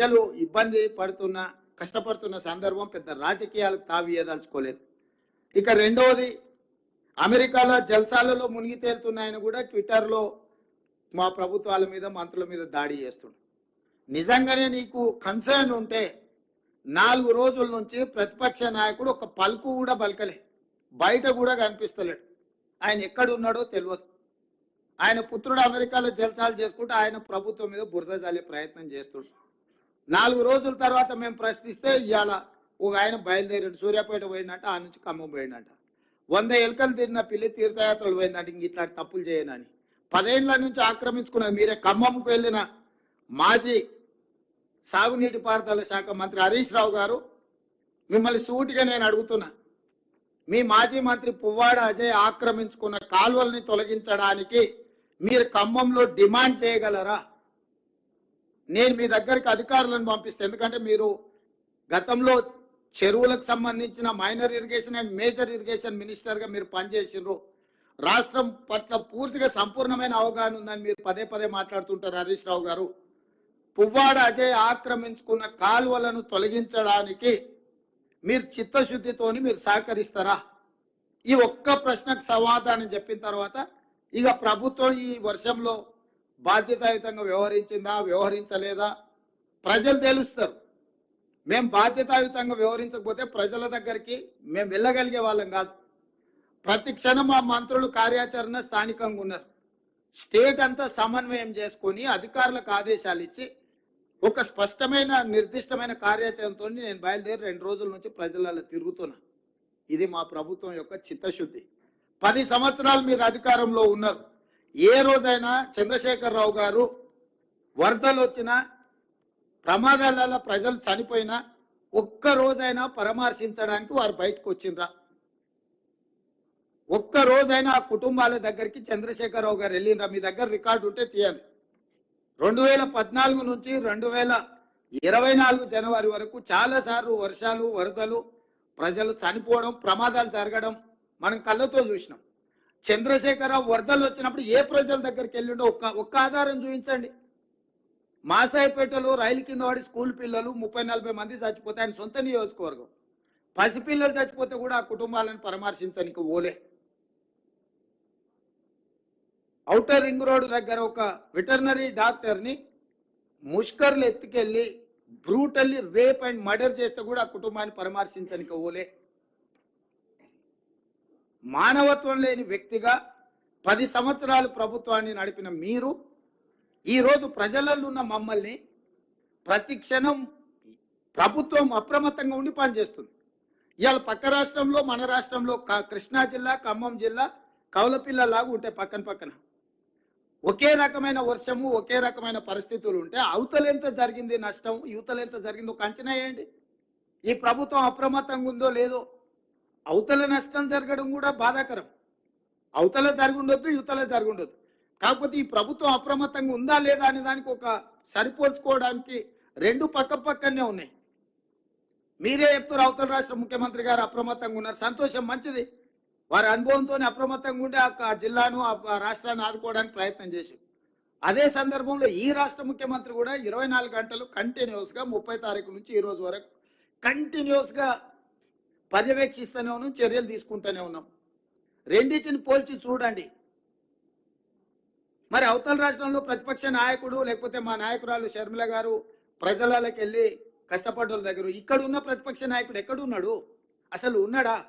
ప్రజలు ఇబ్బంది పడుతున్న కష్టపడుతున్న సందర్భం పెద్ద రాజకీయాలకు తావియదలుచుకోలేదు. ఇక రెండవది అమెరికాలో జల్సాలలో మునిగి తేలుతున్నాయని కూడా ట్విట్టర్లో మా ప్రభుత్వాల మీద మంత్రుల మీద దాడి చేస్తుండు. నిజంగానే నీకు కన్సర్న్ ఉంటే నాలుగు రోజుల నుంచి ప్రతిపక్ష నాయకుడు ఒక పలుకు కూడా పలకలే. బయట కూడా కనిపిస్తలేడు. ఆయన ఎక్కడ ఉన్నాడో తెలియదు ఆయన పుత్రుడు అమెరికాలో జల్సాలు చేసుకుంటూ ఆయన ప్రభుత్వం మీద బురద చల్లే ప్రయత్నం చేస్తుడు. నాలుగు రోజుల తర్వాత మేము ప్రశ్నిస్తే ఇవాళ ఒక ఆయన బయలుదేరాడు సూర్యాపేట పోయిందంట ఆ నుంచి ఖమ్మం పోయిందంట. వంద ఎలుకలు తిరిగిన పిల్లి తీర్థయాత్రలు పోయిందంట ఇంక ఇట్లాంటి తప్పులు చేయనని. పదేళ్ళ నుంచి ఆక్రమించుకున్నది మీరే ఖమ్మంకు వెళ్ళిన మాజీ సాగునీటి పారుదల శాఖ మంత్రి హరీష్ రావు గారు మిమ్మల్ని సూటిగా నేను అడుగుతున్నా. మీ మాజీ మంత్రి పువ్వాడ అజయ్ ఆక్రమించుకున్న కాలువల్ని తొలగించడానికి మీరు ఖమ్మంలో డిమాండ్ చేయగలరా? నేను మీ దగ్గరికి అధికారులను పంపిస్తాను ఎందుకంటే మీరు గతంలో చెరువులకు సంబంధించిన minor irrigation and major irrigation మినిస్టర్గా మీరు పనిచేసిండ్రు. రాష్ట్రం పట్ల పూర్తిగా సంపూర్ణమైన అవగాహన ఉందని మీరు పదే పదే మాట్లాడుతుంటారు హరీష్ రావు గారు. పువ్వాడ అజయ్ ఆక్రమించుకున్న కాలువలను తొలగించడానికి మీరు చిత్తశుద్ధితోని మీరు సహకరిస్తారా? ఈ ఒక్క ప్రశ్నకు సమాధానం చెప్పిన తర్వాత ఇక ప్రభుత్వం ఈ వర్షంలో బాధ్యతాయుతంగా వ్యవహరించిందా వ్యవహరించలేదా? ప్రజలు తెలుస్తారు. మేము బాధ్యతాయుతంగా వ్యవహరించకపోతే ప్రజల దగ్గరికి మేము వెళ్ళగలిగే వాళ్ళం కాదు. ప్రతి క్షణం మా మంత్రులు కార్యాచరణ స్థానికంగా ఉన్నారు. స్టేట్ అంతా సమన్వయం చేసుకొని అధికారులకు ఆదేశాలు ఇచ్చి ఒక స్పష్టమైన నిర్దిష్టమైన కార్యాచరణతో నేను బయలుదేరి రెండు రోజుల నుంచి ప్రజలలో తిరుగుతున్నా. ఇది మా ప్రభుత్వం యొక్క చిత్తశుద్ధి. పది సంవత్సరాలు మీరు అధికారంలో ఉన్నారు. ఏ రోజైనా చంద్రశేఖరరావు గారు వరదలు వచ్చినా ప్రమాదాలలో ప్రజలు చనిపోయినా ఒక్క రోజైనా పరామర్శించడానికి వారు బయటకు వచ్చిండ్రా. ఒక్క రోజైనా ఆ కుటుంబాల దగ్గరికి చంద్రశేఖరరావు గారు వెళ్ళిండ్రా. మీ దగ్గర రికార్డు ఉంటే తీయండి రెండు వేల పద్నాలుగు నుంచి రెండు వేల ఇరవై నాలుగు జనవరి వరకు చాలా సార్లు వర్షాలు వరదలు ప్రజలు చనిపోవడం ప్రమాదాలు జరగడం మనం కళ్ళతో చూసినాం. చంద్రశేఖరరావు వరదలు వచ్చినప్పుడు ఏ ప్రజల దగ్గరికి వెళ్ళిండో ఒక్క ఒక్క ఆధారం చూపించండి. మాసాయిపేటలో రైలు కింద వాడి స్కూల్ పిల్లలు ముప్పై నలభై మంది చచ్చిపోతే ఆయన సొంత నియోజకవర్గం. పసిపిల్లలు చచ్చిపోతే కూడా ఆ కుటుంబాలను పరామర్శించడానికి ఓలే. ఔటర్ రింగ్ రోడ్ దగ్గర ఒక వెటర్నరీ డాక్టర్ని ముష్కర్లు ఎత్తుకెళ్ళి బ్రూటల్లీ రేప్ అండ్ మర్డర్ చేస్తే కూడా ఆ కుటుంబాన్ని పరామర్శించడానికి ఓలే. మానవత్వం లేని వ్యక్తిగా పది సంవత్సరాలు ప్రభుత్వాన్ని నడిపిన మీరు ఈరోజు ప్రజలలో ఉన్న మమ్మల్ని ప్రతి క్షణం ప్రభుత్వం అప్రమత్తంగా ఉండి పనిచేస్తుంది. ఇవాళ పక్క రాష్ట్రంలో మన రాష్ట్రంలో క- కృష్ణా జిల్లా ఖమ్మం జిల్లా కౌలపిల్లలాగా ఉంటాయి పక్కన పక్కన. ఒకే రకమైన వర్షము ఒకే రకమైన పరిస్థితులు ఉంటే అవతల ఎంత జరిగింది నష్టం యువతల ఎంత జరిగిందో కంచనా వేయండి. ఈ ప్రభుత్వం అప్రమత్తంగా ఉందో లేదో అవతల నష్టం జరగడం కూడా బాధాకరం. అవతల జరుగుండొద్దు యువతల జరుగుండొద్దు. కాకపోతే ఈ ప్రభుత్వం అప్రమత్తంగా ఉందా లేదా అనే దానికి ఒక సరిపోల్చుకోవడానికి రెండు పక్క పక్కనే ఉన్నాయి. మీరే చెప్తారు అవతల రాష్ట్ర ముఖ్యమంత్రి గారు అప్రమత్తంగా ఉన్నారు. సంతోషం మంచిది. వారి అనుభవంతో అప్రమత్తంగా ఉండి ఆ జిల్లాను ఆ రాష్ట్రాన్ని ఆదుకోవడానికి ప్రయత్నం చేశారు. అదే సందర్భంలో ఈ రాష్ట్ర ముఖ్యమంత్రి కూడా ఇరవై నాలుగు గంటలు కంటిన్యూస్గా ముప్పై తారీఖు నుంచి ఈ రోజు వరకు కంటిన్యూస్గా పర్యవేక్షిస్తూనే ఉన్నాం చర్యలు తీసుకుంటూనే ఉన్నాం. రెండింటిని పోల్చి చూడండి. మరి అవతల రాష్ట్రంలో ప్రతిపక్ష నాయకుడు లేకపోతే మా నాయకురాలు షర్మిల గారు ప్రజలకి వెళ్ళి కష్టపడ్డోళ్ళ దగ్గర ఇక్కడ ఉన్న ప్రతిపక్ష నాయకుడు ఎక్కడున్నాడు? అసలు ఉన్నాడా?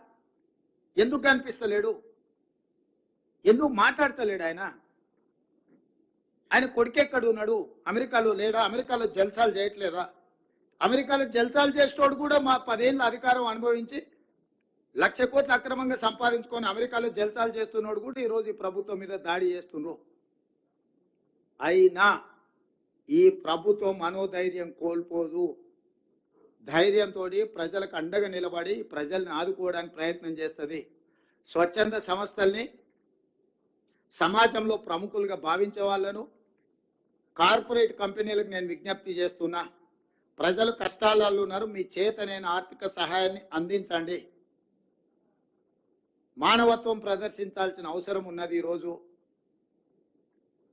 ఎందుకు కనిపిస్తలేడు? ఎందుకు మాట్లాడతలేడు ఆయన? ఆయన కొడుకెక్కడ ఉన్నాడు? అమెరికాలో లేడా? అమెరికాలో జల్సాలు చేయట్లేదా? అమెరికాలో జల్సాలు చేసేటోడు కూడా మా పదేళ్ళు అధికారం అనుభవించి లక్ష కోట్లు అక్రమంగా సంపాదించుకొని అమెరికాలో జల్సాలు చేస్తున్నాడు కూడా ఈరోజు ఈ ప్రభుత్వం మీద దాడి చేస్తున్నారు అయినా ఈ ప్రభుత్వం మనోధైర్యం కోల్పోదు. ధైర్యంతో ప్రజలకు అండగా నిలబడి ప్రజల్ని ఆదుకోవడానికి ప్రయత్నం చేస్తుంది. స్వచ్ఛంద సంస్థల్ని సమాజంలో ప్రముఖులుగా భావించే వాళ్ళను కార్పొరేట్ కంపెనీలకు నేను విజ్ఞప్తి చేస్తున్నా. ప్రజలు కష్టాలలో ఉన్నారు. మీ చేతనైన ఆర్థిక సహాయాన్ని అందించండి. మానవత్వం ప్రదర్శించాల్సిన అవసరం ఉన్నది ఈరోజు.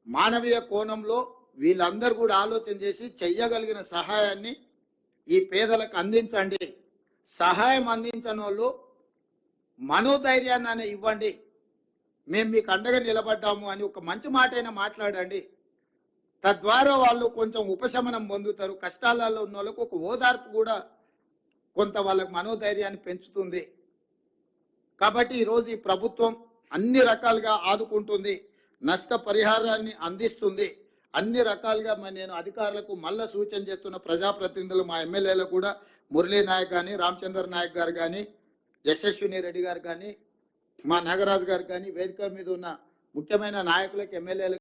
మానవీయ కోణంలో వీళ్ళందరూ కూడా ఆలోచన చేసి చెయ్యగలిగిన సహాయాన్ని ఈ పేదలకు అందించండి. సహాయం అందించని వాళ్ళు మనోధైర్యాన్ని ఇవ్వండి. మేము మీకు అండగా నిలబడ్డాము అని ఒక మంచి మాట అయినా మాట్లాడండి. తద్వారా వాళ్ళు కొంచెం ఉపశమనం పొందుతారు. కష్టాలలో ఉన్న వాళ్ళకు ఒక ఓదార్పు కూడా కొంత వాళ్ళకి మనోధైర్యాన్ని పెంచుతుంది. కాబట్టి ఈరోజు ఈ ప్రభుత్వం అన్ని రకాలుగా ఆదుకుంటుంది నష్ట పరిహారాన్ని అందిస్తుంది. అన్ని రకాలుగా నేను అధికారులకు మళ్ళా సూచన చేస్తున్న ప్రజాప్రతినిధులు మా ఎమ్మెల్యేలు కూడా మురళీ నాయక్ కానీ రామచంద్ర నాయక్ గారు కానీ యశస్విని రెడ్డి గారు కానీ మా నాగరాజు గారు కానీ వేదిక మీద ఉన్న ముఖ్యమైన నాయకులకు ఎమ్మెల్యేలకు